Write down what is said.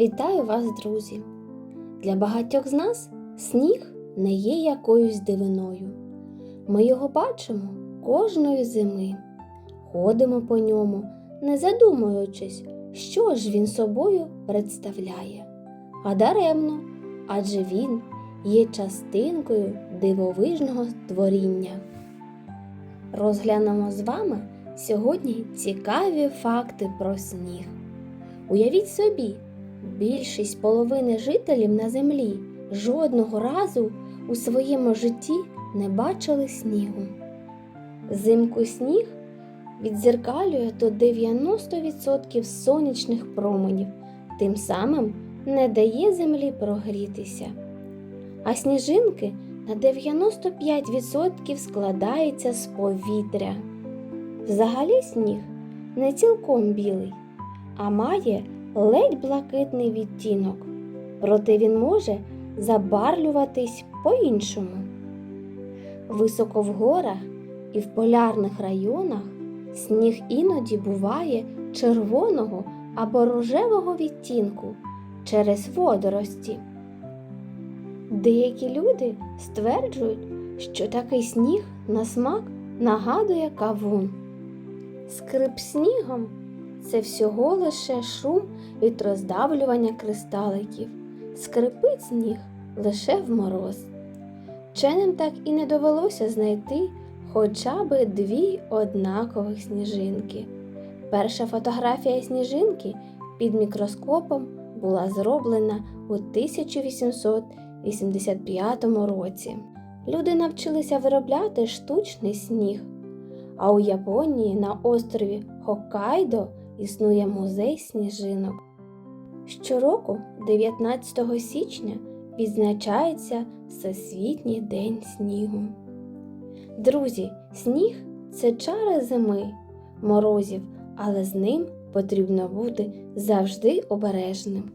Вітаю вас, друзі! Для багатьох з нас сніг не є якоюсь дивиною. Ми його бачимо кожної зими, ходимо по ньому, не задумуючись, що ж він собою представляє. А даремно, адже він є частинкою дивовижного творіння. Розглянемо з вами сьогодні цікаві факти про сніг. Уявіть собі, більшість половини жителів на землі жодного разу у своєму житті не бачили снігу. Зимку сніг відзеркалює до 90% сонячних променів, тим самим не дає землі прогрітися. А сніжинки на 95% складаються з повітря. Взагалі сніг не цілком білий, а має ледь блакитний відтінок, проте він може забарвлюватись по-іншому. Високо в горах і в полярних районах сніг іноді буває червоного або рожевого відтінку через водорості. Деякі люди стверджують, що такий сніг на смак нагадує кавун. Скрип снігом це всього лише шум від роздавлювання кристаликів. Скрипить сніг лише в мороз. Вченим так і не довелося знайти хоча б дві однакових сніжинки. Перша фотографія сніжинки під мікроскопом була зроблена у 1885 році. Люди навчилися виробляти штучний сніг. А у Японії на острові Хоккайдо існує музей сніжинок. Щороку, 19 січня, відзначається Всесвітній день снігу. Друзі, сніг це чари зими, морозів, але з ним потрібно бути завжди обережним.